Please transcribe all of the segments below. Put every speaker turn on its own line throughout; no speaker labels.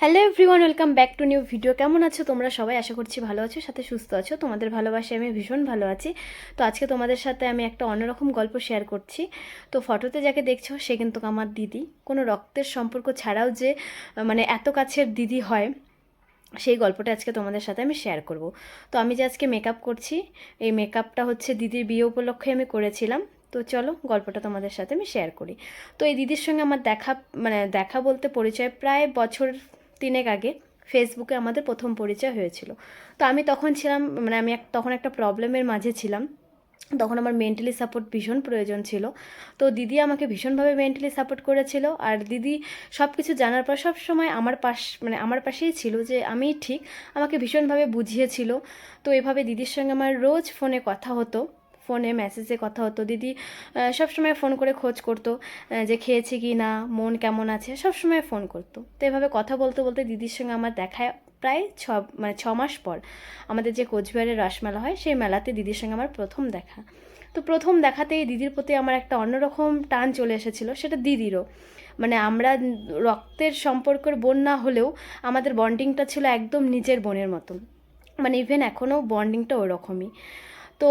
Hello everyone welcome back to new video কেমন আছো তোমরা? সবাই আশা করছি ভালো আছো, সাথে সুস্থ আছো। তোমাদের ভালোবাসায় আমি ভীষণ ভালো আছি। তো আজকে তোমাদের সাথে আমি একটা অন্যরকম গল্প শেয়ার করছি। তো ফটোতে যাকে দেখছ, সে কিন্তু আমার দিদি। কোনো রক্তের সম্পর্ক ছাড়াও যে মানে এত কাছের দিদি হয়, সেই গল্পটা আজকে তোমাদের সাথে আমি শেয়ার করব। তো আমি যে আজকে মেকআপ করছি, এই মেকআপটা হচ্ছে দিদির বিয়ে উপলক্ষে আমি করেছিলাম। তো চলো গল্পটা তোমাদের সাথে আমি শেয়ার করি। তো এই দিদির সঙ্গে আমার দেখা মানে দেখা বলতে পরিচয় প্রায় বছর তিনেক আগে ফেসবুকে আমাদের প্রথম পরিচয় হয়েছিল। তো আমি তখন ছিলাম মানে আমি তখন একটা প্রবলেমের মাঝে ছিলাম। তখন আমার মেন্টালি সাপোর্ট ভীষণ প্রয়োজন ছিল। তো দিদি আমাকে ভীষণভাবে মেন্টালি সাপোর্ট করেছিল। আর দিদি সব কিছু জানার পর সব সময় আমার পাশ মানে আমার পাশেই ছিল যে আমি ঠিক, আমাকে ভীষণভাবে বুঝিয়েছিল। তো এভাবে দিদির সঙ্গে আমার রোজ ফোনে কথা হতো। ফোনে মেসেজে কথা হতো, দিদি সবসময় ফোন করে খোঁজ করতো যে খেয়েছে কি না, মন কেমন আছে? সবসময় ফোন করতো। তো এভাবে কথা বলতে বলতে দিদির সঙ্গে আমার দেখা প্রায় ছ মানে ছ মাস পর আমাদের যে কোচবিহারের রাসমেলা হয়, সেই মেলাতে দিদির সঙ্গে আমার প্রথম দেখা। তো প্রথম দেখাতেই দিদির প্রতি আমার একটা অন্যরকম টান চলে এসেছিল, সেটা দিদিরও। মানে আমরা রক্তের সম্পর্কের বোন না হলেও আমাদের বন্ডিংটা ছিল একদম নিজের বোনের মতন। মানে ইভেন এখনও বন্ডিংটা ওরকমই। তো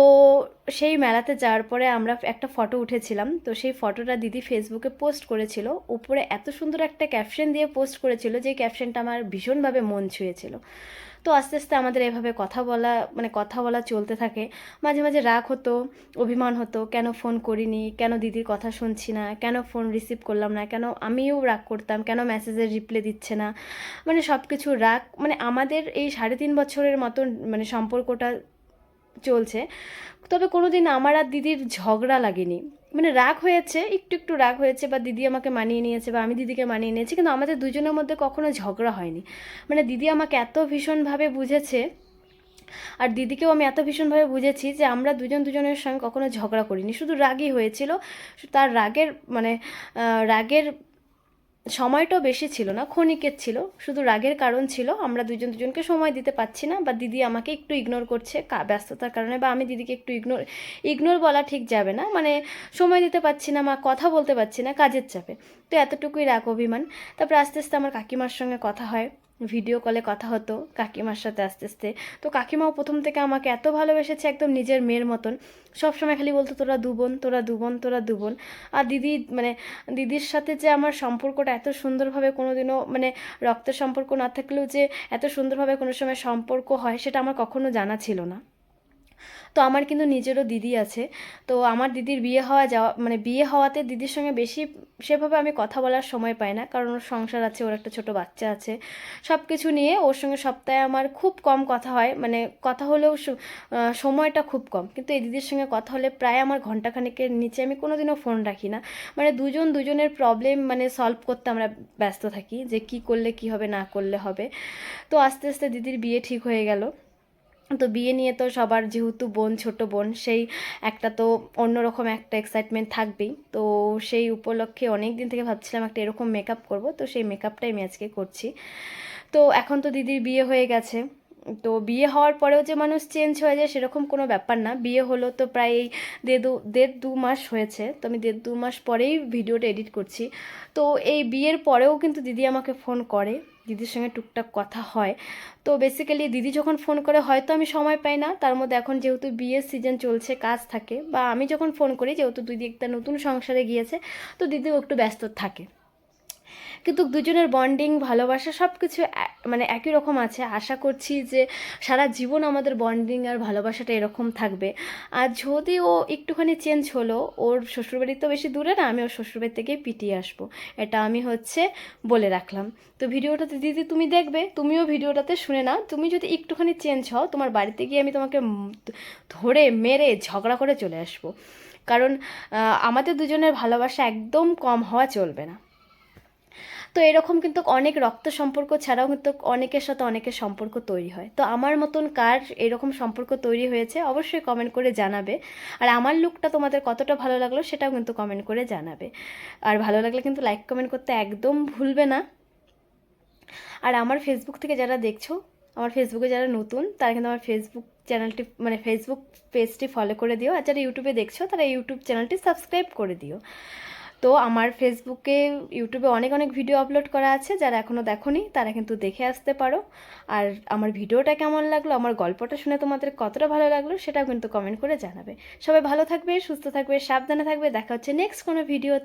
সেই মেলাতে যাওয়ার পরে আমরা একটা ফটো উঠেছিলাম। তো সেই ফটোটা দিদি ফেসবুকে পোস্ট করেছিল। উপরে এত সুন্দর একটা ক্যাপশন দিয়ে পোস্ট করেছিল যে ক্যাপশনটা আমার ভীষণভাবে মন ছুঁয়েছিল। তো আস্তে আস্তে আমাদের এভাবে কথা বলা মানে কথা বলা চলতে থাকে। মাঝে মাঝে রাগ হতো, অভিমান হতো, কেন ফোন করিনি, কেন দিদির কথা শুনছি না, কেন ফোন রিসিভ করলাম না, কেন আমিও রাগ করতাম, কেন মেসেজের রিপ্লাই দিচ্ছে না। মানে সব কিছু রাগ মানে আমাদের এই সাড়ে তিন বছরের মতন মানে সম্পর্কটা চলছে। তবে কোনো দিন আমার আর দিদির ঝগড়া লাগেনি। মানে রাগ হয়েছে, একটু একটু রাগ হয়েছে বা দিদি আমাকে মানিয়ে নিয়েছে বা আমি দিদিকে মানিয়ে নিয়েছি, কিন্তু আমাদের দুজনের মধ্যে কখনো ঝগড়া হয়নি। মানে দিদি আমাকে এত ভীষণভাবে বুঝেছে আর দিদিকেও আমি এত ভীষণভাবে বুঝেছি যে আমরা দুজন দুজনের সঙ্গে কখনো ঝগড়া করিনি। শুধু রাগই হয়েছিল, তার রাগের মানে রাগের সময়টাও বেশি ছিল না, ক্ষণিকের ছিল। শুধু রাগের কারণ ছিল, আমরা দুজন দুজনকে সময় দিতে পারছি না, বা দিদি আমাকে একটু ইগনোর করছে ব্যস্ততার কারণে, বা আমি দিদিকে একটু ইগনোর ইগনোর বলা ঠিক যাবে না। মানে সময় দিতে পারছি না, মা কথা বলতে পারছি না, কাজের চাপে। তো এতটুকুই রাগ, অভিমান। তারপরে আস্তে আস্তে আমার কাকিমার সঙ্গে কথা হয়। ভিডিও কলে কথা হতো কাকিমার সাথে আস্তে আস্তে। তো কাকিমাও প্রথম থেকে আমাকে এত ভালোবেসেছে, একদম নিজের মেয়ের মতন। সব সময় খালি বলতো, তোরা দু বোন, তোরা দু বোন, তোরা দু বোন। আর দিদি মানে দিদির সাথে যে আমার সম্পর্কটা এত সুন্দরভাবে কোনোদিনও মানে রক্তের সম্পর্ক না থাকলেও যে এত সুন্দরভাবে কোনো সময় সম্পর্ক হয়, সেটা আমার কখনো জানা ছিল না। তো আমার কিন্তু নিজেরও দিদি আছে। তো আমার দিদির বিয়ে হওয়া যাওয়া মানে বিয়ে হওয়াতে দিদির সঙ্গে বেশি সেভাবে আমি কথা বলার সময় পাই না, কারণ ওর সংসার আছে, ওর একটা ছোট বাচ্চা আছে। সব কিছু নিয়ে ওর সঙ্গে সপ্তাহে আমার খুব কম কথা হয় মানে কথা হলেও সময়টা খুব কম। কিন্তু এই দিদির সঙ্গে কথা হলে প্রায় আমার ঘন্টাখানেকের নিচে আমি কোনোদিনও ফোন রাখি না। মানে দুজন দুজনের প্রবলেম মানে সলভ করতে আমরা ব্যস্ত থাকি, যে কি করলে কি হবে, না করলে হবে। তো আস্তে আস্তে দিদির বিয়ে ঠিক হয়ে গেল। তো বিয়ে নিয়ে তো সবার যেহেতু বোন, ছোট বোন, সেই একটা তো অন্যরকম একটা এক্সাইটমেন্ট থাকবেই। তো সেই উপলক্ষে অনেক দিন থেকে ভাবছিলাম একটা এরকম মেকআপ করব, তো সেই মেকআপটাই আমি আজকে করছি। তো এখন তো দিদির বিয়ে হয়ে গেছে। তো বিয়ে হওয়ার পরেও যে মানুষ চেঞ্জ হয়ে যায় সেরকম কোনো ব্যাপার না। বিয়ে হলো তো প্রায় এই দেড় দু দেড় দু মাস হয়েছে। তো আমি দেড় দু মাস পরেই ভিডিওটা এডিট করছি। তো এই বিয়ের পরেও কিন্তু দিদি আমাকে ফোন করে। দিদির সঙ্গে টুকটাক কথা হয়। তো বেসিক্যালি দিদি যখন ফোন করে, হয়তো আমি সময় পাই না। তার মধ্যে এখন যেহেতু বিয়ের সিজন চলছে, কাজ থাকে, বা আমি যখন ফোন করি, যেহেতু দিদি একটা নতুন সংসারে গিয়েছে, তো দিদিও একটু ব্যস্ত থাকে। কিন্তু দুজনের বন্ডিং ভালোবাসা সব কিছু মানে একই রকম আছে। আশা করছি যে সারা জীবন আমাদের বন্ডিং আর ভালোবাসাটা এরকম থাকবে। আর যদি ও একটুখানি চেঞ্জ হলো, ওর শ্বশুরবাড়ি তো বেশি দূরে না, আমি ওর শ্বশুরবাড়ি থেকেই পিটিয়ে আসব। এটা আমি হচ্ছে বলে রাখলাম। তো ভিডিওটাতে দিদি, তুমি দেখবে, তুমিও ভিডিওটাতে শুনে নাও। তুমি যদি একটুখানি চেঞ্জ হও, তোমার বাড়িতে গিয়ে আমি তোমাকে ধরে মেরে ঝগড়া করে চলে আসব। কারণ আমাদের দুজনের ভালোবাসা একদম কম হওয়া চলবে না। তো এরকম কিন্তু অনেক রক্ত সম্পর্ক ছাড়াও কিন্তু অনেকের সাথে অনেকের সম্পর্ক তৈরি হয়। তো আমার মতন কার এরকম সম্পর্ক তৈরি হয়েছে অবশ্যই কমেন্ট করে জানাবে। আর আমার লুকটা তোমাদের কতটা ভালো লাগল সেটাও কিন্তু কমেন্ট করে জানাবে। আর ভালো লাগলে কিন্তু লাইক কমেন্ট করতে একদম ভুলবে না। আর আমার ফেসবুক থেকে যারা দেখছ, আমার ফেসবুকে যারা নতুন, তারা কিন্তু আমার ফেসবুক চ্যানেলটি মানে ফেসবুক পেজটি ফলো করে দিও। আর যারা ইউটিউবে দেখছ, তারা ইউটিউব চ্যানেলটি সাবস্ক্রাইব করে দিও। তো আমার ফেসবুকে ইউটিউবে অনেক অনেক ভিডিও আপলোড করা আছে, যারা এখনও দেখোনি, তারা কিন্তু দেখে আসতে পারো। আর আমার ভিডিওটা কেমন লাগল, আমার গল্পটা শুনে তোমাদের কতটা ভালো লাগল, সেটাও কিন্তু কমেন্ট করে জানাবে। সবাই ভালো থাকবে, সুস্থ থাকবে, সাবধানে থাকবে, দেখা হচ্ছে নেক্সট কোনো ভিডিওতে